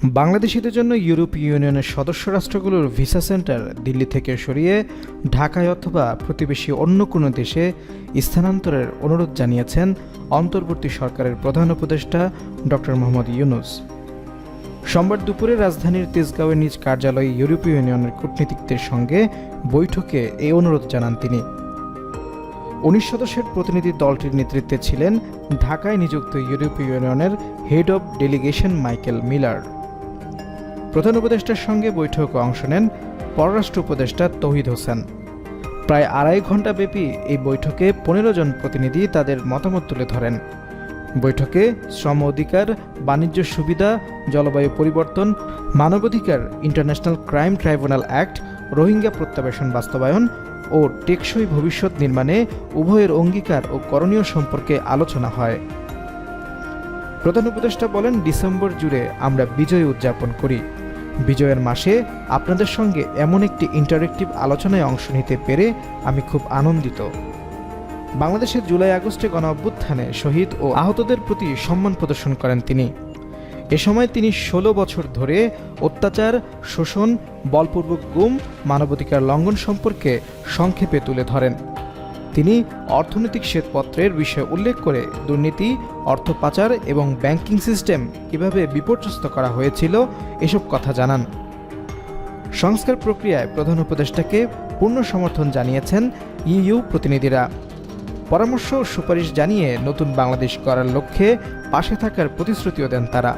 বাংলাদেশিদের জন্য ইউরোপীয় ইউনিয়নের সদস্য রাষ্ট্রগুলোর ভিসা সেন্টার দিল্লি থেকে সরিয়ে ঢাকায় অথবা প্রতিবেশী অন্য কোনো দেশে স্থানান্তরের অনুরোধ জানিয়েছেন অন্তর্বর্তী সরকারের প্রধান উপদেষ্টা ডক্টর মোহাম্মদ ইউনুস। সোমবার দুপুরে রাজধানীর তেজগাঁওয়ের নিজ কার্যালয়ে ইউরোপীয় ইউনিয়নের কূটনীতিকদের সঙ্গে বৈঠকে এই অনুরোধ জানান তিনি। উনিশ সদস্যের প্রতিনিধি দলটির নেতৃত্বে ছিলেন ঢাকায় নিযুক্ত ইউরোপীয় ইউনিয়নের head of delegation Michael Miller. প্রধান উপদেষ্টার সঙ্গে বৈঠকে অংশ নেন পররাষ্ট্র উপদেষ্টা তৌহিদ হোসেন। প্রায় আড়াই ঘণ্টা ব্যাপী এই বৈঠকে পনেরো জন প্রতিনিধি তাদের মতামত তুলে ধরেন। বৈঠকে শ্রম অধিকার, বাণিজ্য সুবিধা, জলবায়ু পরিবর্তন, মানবাধিকার, international crime tribunal act, Rohingya প্রত্যাবাসন বাস্তবায়ন ও টেকসই ভবিষ্যৎ নির্মাণে উভয়ের অঙ্গীকার ও করণীয় সম্পর্কে আলোচনা হয়। প্রধান উপদেষ্টা বলেন, ডিসেম্বর জুড়ে আমরা বিজয় উদযাপন করি। বিজয়ের মাসে আপনাদের সঙ্গে এমন একটি ইন্টারেক্টিভ আলোচনায় অংশ নিতে পেরে আমি খুব আনন্দিত। বাংলাদেশের জুলাই আগস্টে গণ অভ্যুত্থানে শহীদ ও আহতদের প্রতি সম্মান প্রদর্শন করেন তিনি। এ সময় তিনি ষোলো বছর ধরে অত্যাচার, শোষণ, বলপূর্বক গুম, মানবাধিকার লঙ্ঘন সম্পর্কে সংক্ষেপে তুলে ধরেন। তিনি অর্থনৈতিক শ্বেতপত্রের বিষয়ে উল্লেখ করে দুর্নীতি, অর্থ পাচার এবং ব্যাংকিং সিস্টেম কীভাবে বিপর্যস্ত করা হয়েছিল এসব কথা জানান। সংস্কার প্রক্রিয়ায় প্রধান উপদেষ্টাকে পূর্ণ সমর্থন জানিয়েছেন ইইউ প্রতিনিধিরা। পরামর্শ সুপারিশ জানিয়ে নতুন বাংলাদেশ করার লক্ষ্যে পাশে থাকার প্রতিশ্রুতিও দেন তারা।